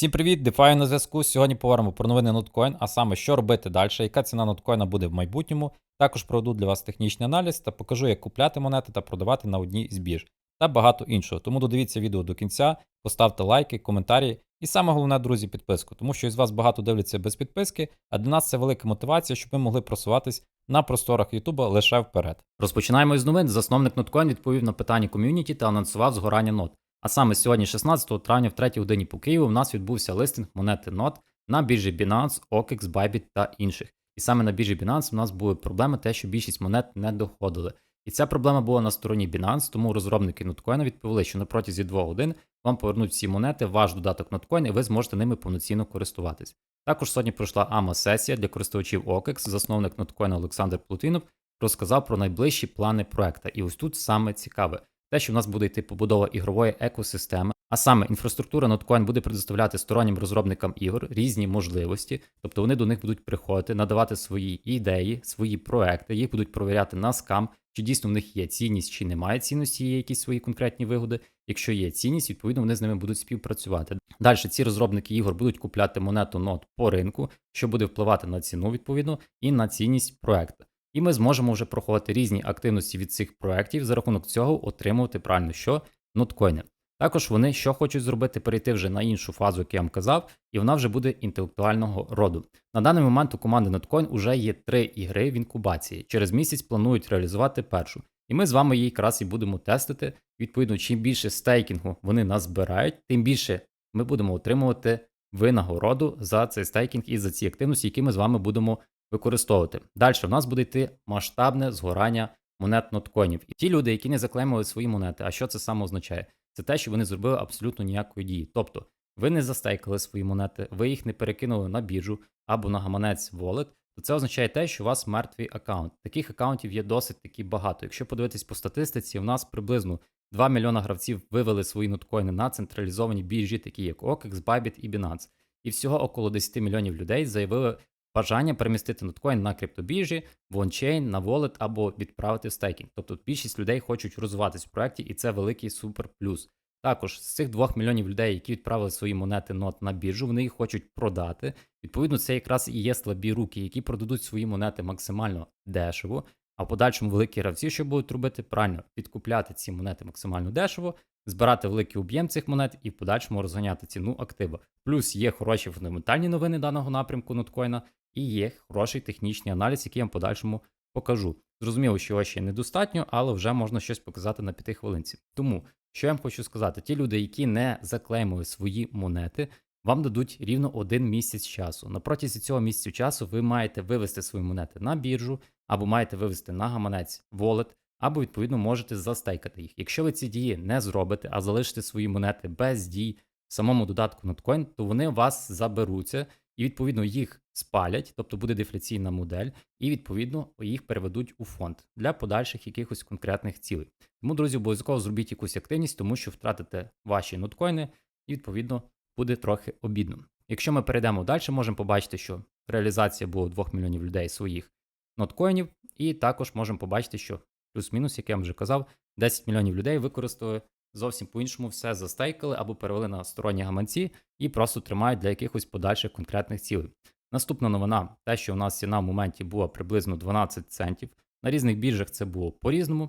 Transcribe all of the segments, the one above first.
Всім привіт, DeFi на зв'язку. Сьогодні поговоримо про новини ноткоін, а саме, що робити далі, яка ціна ноткоїна буде в майбутньому. Також проведу для вас технічний аналіз та покажу, як купляти монети та продавати на одній з бірж та багато іншого. Тому додивіться відео до кінця, поставте лайки, коментарі і саме головне, друзі, підписку, тому що із вас багато дивляться без підписки, а для нас це велика мотивація, щоб ми могли просуватись на просторах Ютуба лише вперед. Розпочинаємо із новин. Засновник Notcoin відповів на питання ком'юніті та анонсував згорання нот. А саме сьогодні, 16 травня, в 3 годині по Києву, в нас відбувся листинг монети NOT на біржі Binance, OKEX, Bybit та інших. І саме на біржі Binance в нас були проблеми, те, що більшість монет не доходили. І ця проблема була на стороні Binance, тому розробники Notcoin відповіли, що на протязі 2 годин вам повернуть всі монети, ваш додаток Notcoin, і ви зможете ними повноцінно користуватись. Також сьогодні пройшла АМА-сесія для користувачів OKEX, засновник Notcoin Олександр Плутинов розказав про найближчі плани проекта. І ось тут саме цікаве те, що в нас буде йти побудова ігрової екосистеми, а саме інфраструктура Notcoin буде предоставляти стороннім розробникам ігор різні можливості, тобто вони до них будуть приходити, надавати свої ідеї, свої проекти, їх будуть провіряти на скам, чи дійсно в них є цінність, чи немає цінності, є якісь свої конкретні вигоди. Якщо є цінність, відповідно вони з ними будуть співпрацювати. Далі ці розробники ігор будуть купляти монету NOT по ринку, що буде впливати на ціну відповідно і на цінність проекту. І ми зможемо вже проходити різні активності від цих проєктів, за рахунок цього отримувати правильно що ноткоїни. Також вони що хочуть зробити, перейти вже на іншу фазу, як я вам казав, і вона вже буде інтелектуального роду. На даний момент у команди Notcoin вже є три ігри в інкубації. Через місяць планують реалізувати першу. І ми з вами її якраз і будемо тестити. Відповідно, чим більше стейкінгу вони нас збирають, тим більше ми будемо отримувати винагороду за цей стейкінг і за ці активності, які ми з вами будемо використовувати. Далі в нас буде йти масштабне згорання монет ноткоїнів. І ті люди, які не заклеймили свої монети, а що це саме означає? Це те, що вони зробили абсолютно ніякої дії. Тобто, ви не застейкали свої монети, ви їх не перекинули на біржу або на гаманець Wallet, то це означає те, що у вас мертвий аккаунт. Таких аккаунтів є досить таки багато. Якщо подивитись по статистиці, у нас приблизно 2 мільйона гравців вивели свої ноткоїни на централізовані біржі, такі як OKEX, Bybit і Binance. І всього около 10 мільйонів людей заявили бажання перемістити ноткоін на криптобіржі, в ончейн, на wallet або відправити в стейкінг. Тобто більшість людей хочуть розвиватись в проєкті, і це великий супер плюс. Також з цих 2 мільйонів людей, які відправили свої монети нот на біржу, вони їх хочуть продати. Відповідно, це якраз і є слабі руки, які продадуть свої монети максимально дешево. А в подальшому великі гравці, що будуть робити правильно, підкупляти ці монети максимально дешево, збирати великий об'єм цих монет і в подальшому розганяти ціну актива. Плюс є хороші фундаментальні новини даного напрямку ноткоїна, і є хороший технічний аналіз, який я вам подальшому покажу. Зрозуміло, що його ще недостатньо, але вже можна щось показати на п'яти хвилинці. Тому, що я вам хочу сказати, ті люди, які не заклеймили свої монети, вам дадуть рівно один місяць часу. На протязі цього місяця часу ви маєте вивести свої монети на біржу, або маєте вивести на гаманець wallet, або, відповідно, можете застейкати їх. Якщо ви ці дії не зробите, а залишите свої монети без дій в самому додатку Notcoin, то вони у вас заберуться і відповідно їх спалять, тобто буде дефляційна модель, і відповідно їх переведуть у фонд для подальших якихось конкретних цілей. Тому, друзі, обов'язково зробіть якусь активність, тому що втратите ваші ноткоїни, і відповідно буде трохи обідно. Якщо ми перейдемо далі, можемо побачити, що реалізація була 2 мільйонів людей своїх ноткоїнів, і також можемо побачити, що плюс-мінус, як я вам вже казав, 10 мільйонів людей використали зовсім по-іншому все застейкали або перевели на сторонні гаманці і просто тримають для якихось подальших конкретних цілей. Наступна новина, те, що у нас ціна в моменті була приблизно 12 центів. На різних біржах це було по-різному.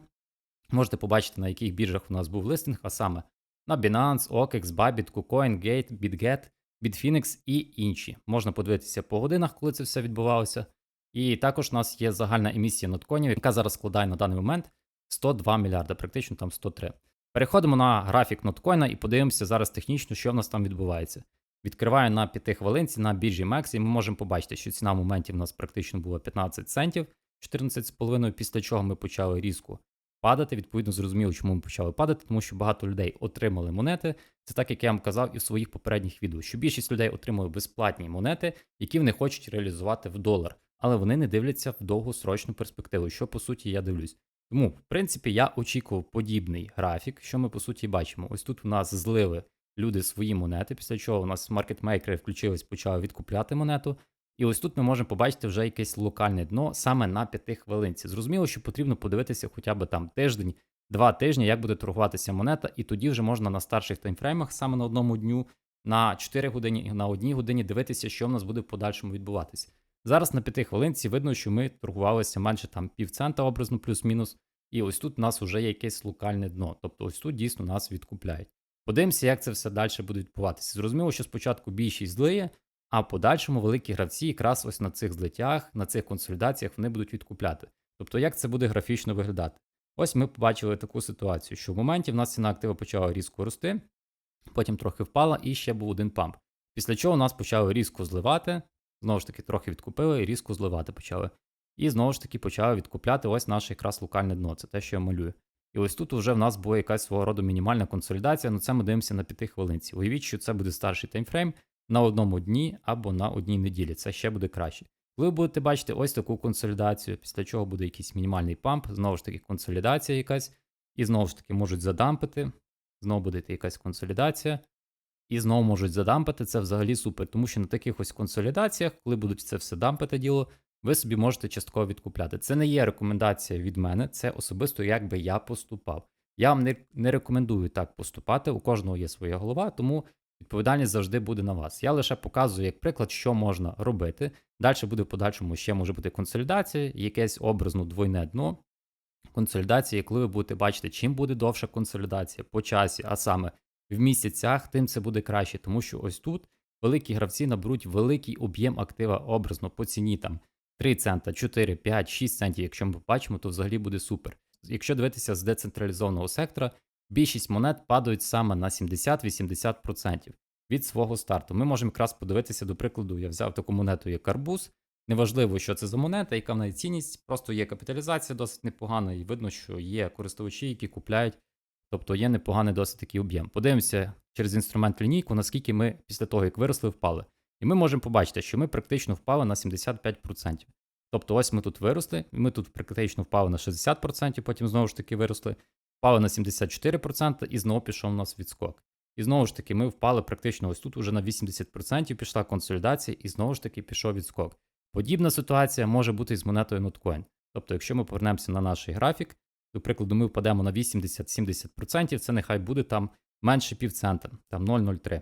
Можете побачити, на яких біржах у нас був листинг, а саме на Binance, OKEX, Bybit, KuCoin, Gate, BitGet, Bitfinex і інші. Можна подивитися по годинах, коли це все відбувалося. І також у нас є загальна емісія нотконів, яка зараз складає на даний момент 102 мільярда, практично там 103. Переходимо на графік ноткоїна і подивимося зараз технічно, що в нас там відбувається. Відкриваю на 5 хвилинці на біржі MEX, і ми можемо побачити, що ціна в моменті в нас практично була 15 центів, 14,5, після чого ми почали різко падати. Відповідно, зрозуміло, чому ми почали падати, тому що багато людей отримали монети. Це так, як я вам казав і в своїх попередніх відео, що більшість людей отримали безплатні монети, які вони хочуть реалізувати в долар, але вони не дивляться в довгосрочну перспективу, що по суті я дивлюсь. Тому, в принципі, я очікував подібний графік, що ми по суті бачимо. Ось тут у нас злили люди свої монети, після чого у нас маркетмейкери включились, почали відкупляти монету. І ось тут ми можемо побачити вже якесь локальне дно саме на 5 хвилинці. Зрозуміло, що потрібно подивитися хоча б там тиждень, два тижні, як буде торгуватися монета, і тоді вже можна на старших таймфреймах, саме на одному дню, на 4 години, на 1 годині дивитися, що в нас буде в подальшому відбуватися. Зараз на 5 хвилинці видно, що ми торгувалися менше там півцента образно плюс-мінус. І ось тут у нас вже є якесь локальне дно. Тобто ось тут дійсно нас відкупляють. Подивимося, як це все далі буде відбуватися. Зрозуміло, що спочатку більшість злиє, а в подальшому великі гравці якраз ось на цих злиттях, на цих консолідаціях вони будуть відкупляти. Тобто, як це буде графічно виглядати? Ось ми побачили таку ситуацію, що в моменті в нас ціна актива почала різко рости, потім трохи впала і ще був один памп. Після чого нас почали різко зливати, знову ж таки, трохи відкупили і різко зливати почали. І знову ж таки почали відкупляти ось наше якраз локальне дно, це те, що я малюю. І ось тут вже в нас була якась свого роду мінімальна консолідація, ну це ми дивимося на 5 хвилинці. Уявіть, що це буде старший таймфрейм на одному дні або на одній неділі. Це ще буде краще. Ви будете бачити ось таку консолідацію, після чого буде якийсь мінімальний памп, знову ж таки, консолідація якась, і знову ж таки можуть задампити, знову буде якась консолідація, і знову можуть задампити. Це взагалі супер, тому що на таких ось консолідаціях, коли будуть це все дампити діло, ви собі можете частково відкупляти. Це не є рекомендація від мене, це особисто як би я поступав. Я вам не, рекомендую так поступати, у кожного є своя голова, тому відповідальність завжди буде на вас. Я лише показую як приклад, що можна робити. Далі буде в подальшому ще може бути консолідація, якесь образно двойне дно. Консолідація, коли ви будете бачити, чим буде довша консолідація по часі, а саме в місяцях, тим це буде краще, тому що ось тут великі гравці наберуть великий об'єм актива образно по ціні там 3 цента, 4, 5, 6 центів, якщо ми побачимо, то взагалі буде супер. Якщо дивитися з децентралізованого сектора, більшість монет падають саме на 70-80% від свого старту. Ми можемо якраз подивитися, до прикладу, я взяв таку монету, як Карбуз. Неважливо, що це за монета, яка в неї цінність, просто є капіталізація досить непогана, і видно, що є користувачі, які купляють, тобто є непоганий досить такий об'єм. Подивимося через інструмент лінійку, наскільки ми після того, як виросли, впали. І ми можемо побачити, що ми практично впали на 75%. Тобто, ось ми тут виросли, ми тут практично впали на 60%, потім знову ж таки виросли, впали на 74% і знову пішов у нас відскок. І знову ж таки, ми впали практично ось тут уже на 80%, пішла консолідація, і знову ж таки пішов відскок. Подібна ситуація може бути і з монетою Notcoin. Тобто, якщо ми повернемося на наш графік, до прикладу, ми впадемо на 80-70%, це нехай буде там менше півцента, там 0,03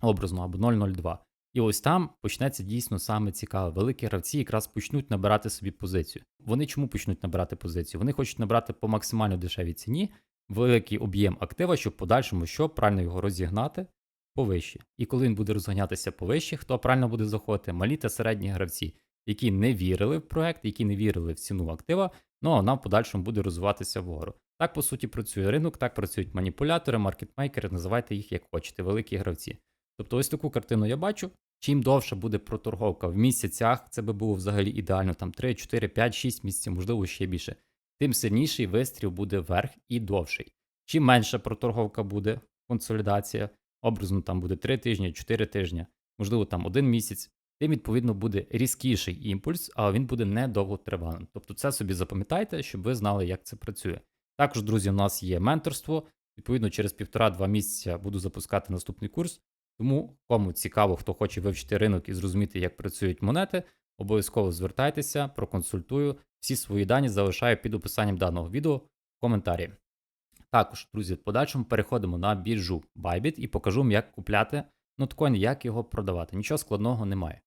образно або 0,02. І ось там почнеться дійсно саме цікаве. Великі гравці якраз почнуть набирати собі позицію. Вони чому почнуть набирати позицію? Вони хочуть набрати по максимально дешевій ціні великий об'єм актива, щоб в подальшому що правильно його розігнати повище. І коли він буде розганятися повище, хто правильно буде заходити? Малі та середні гравці, які не вірили в проект, які не вірили в ціну актива, ну а вона в подальшому буде розвиватися вгору. Так по суті працює ринок, так працюють маніпулятори, маркетмейкери, називайте їх як хочете, великі гравці. Тобто ось таку картину я бачу. Чим довше буде проторговка в місяцях, це би було взагалі ідеально, там 3, 4, 5, 6 місяців, можливо, ще більше, тим сильніший вистріл буде вверх і довший. Чим менша проторговка буде, консолідація, образно там буде 3 тижні, 4 тижні, можливо, там 1 місяць, тим, відповідно, буде різкіший імпульс, але він буде недовготривалим. Тобто це собі запам'ятайте, щоб ви знали, як це працює. Також, друзі, у нас є менторство. Відповідно, через півтора-два місяця буду запускати наступний курс. Тому, кому цікаво, хто хоче вивчити ринок і зрозуміти, як працюють монети, обов'язково звертайтеся, проконсультую. Всі свої дані залишаю під описанням даного відео в коментарі. Також, друзі, в подальшому переходимо на біржу Bybit і покажу як купляти ноткоін, як його продавати. Нічого складного немає.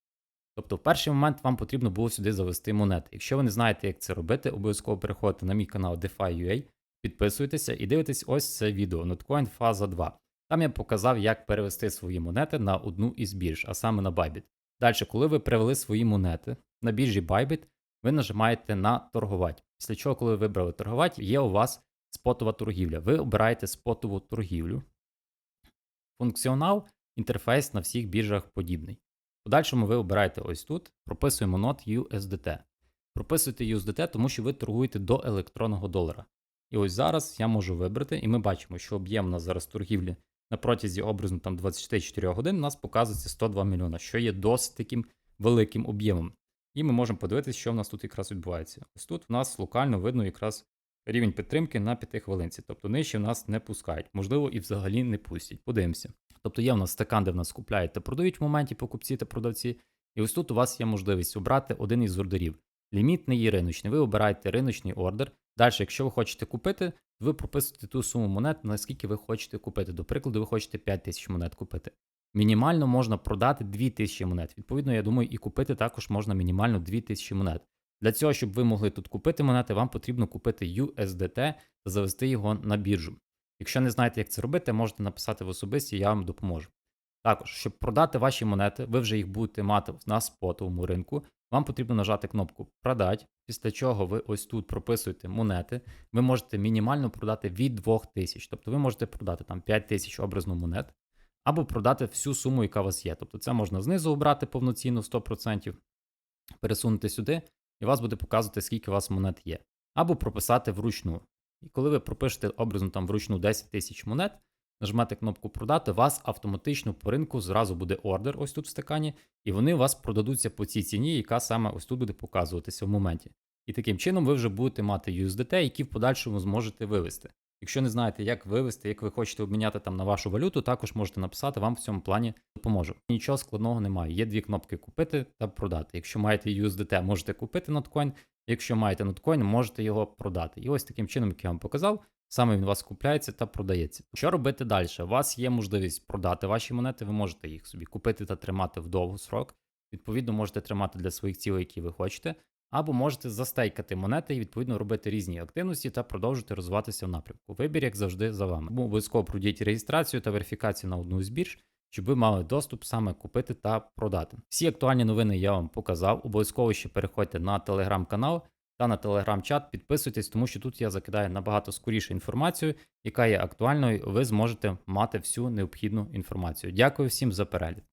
Тобто, в перший момент вам потрібно було сюди завести монети. Якщо ви не знаєте, як це робити, обов'язково переходьте на мій канал DeFi.ua, підписуйтеся і дивитесь ось це відео Notcoin фаза 2. Там я показав, як перевести свої монети на одну із бірж, а саме на Bybit. Далі, коли ви перевели свої монети на біржі Bybit, ви нажимаєте на торгувати. Після чого, коли ви вибрали торгувати, є у вас спотова торгівля. Ви обираєте спотову торгівлю. Функціонал, інтерфейс на всіх біржах подібний. В подальшому ви обираєте ось тут, прописуємо нот USDT. Прописуйте USDT, тому що ви торгуєте до електронного долара. І ось зараз я можу вибрати, і ми бачимо, що об'єм у нас зараз торгівлі на протязі образно там 24 годин у нас показується 102 мільйона, що є досить таким великим об'ємом. І ми можемо подивитися, що в нас тут якраз відбувається. Ось тут в нас локально видно якраз рівень підтримки на 5 хвилинці. Тобто нижче в нас не пускають, можливо, і взагалі не пустять. Подивимося. Тобто є в нас стакан, де в нас купляють та продають в моменті покупці та продавці. І ось тут у вас є можливість обрати один із ордерів. Лімітний і риночний. Ви обираєте риночний ордер. Далі, якщо ви хочете купити, ви прописуєте ту суму монет, наскільки ви хочете купити. До прикладу, ви хочете 5 тисяч монет купити. мінімально можна продати 2000 монет. Відповідно, я думаю, і купити також можна мінімально 2000 монет. Для цього, щоб ви могли тут купити монети, вам потрібно купити USDT та завести його на біржу. Якщо не знаєте, як це робити, можете написати в особисті, я вам допоможу. Також, щоб продати ваші монети, ви вже їх будете мати на спотовому ринку. Вам потрібно нажати кнопку Продать, після чого ви ось тут прописуєте монети. Ви можете мінімально продати від 2000. Тобто ви можете продати там 5000 образно монет, або продати всю суму, яка у вас є. Тобто це можна знизу обрати повноцінно 100%, пересунути сюди, і вас буде показувати, скільки у вас монет є. Або прописати вручну. І коли ви пропишете образно там вручну 10 тисяч монет, нажмете кнопку продати, вас автоматично по ринку зразу буде ордер ось тут в стакані, і вони у вас продадуться по цій ціні, яка саме ось тут буде показуватися в моменті. І таким чином ви вже будете мати USDT, які в подальшому зможете вивести. Якщо не знаєте, як вивести, як ви хочете обміняти там на вашу валюту, також можете написати, вам в цьому плані допоможу. Нічого складного немає. Є дві кнопки купити та продати. Якщо маєте USDT, можете купити ноткоін. Якщо маєте ноткоін, можете його продати. І ось таким чином, як я вам показав, саме він у вас купляється та продається. Що робити далі? У вас є можливість продати ваші монети, ви можете їх собі купити та тримати в довгий срок. Відповідно, можете тримати для своїх цілей, які ви хочете. Або можете застейкати монети і відповідно робити різні активності та продовжити розвиватися в напрямку. Вибір, як завжди, за вами. Тому обов'язково пройдіть реєстрацію та верифікацію на одну з бірж, щоб ви мали доступ саме купити та продати. Всі актуальні новини я вам показав. Обов'язково ще переходьте на телеграм-канал та на телеграм-чат. Підписуйтесь, тому що тут я закидаю набагато скоріше інформацію, яка є актуальною. Ви зможете мати всю необхідну інформацію. Дякую всім за перегляд.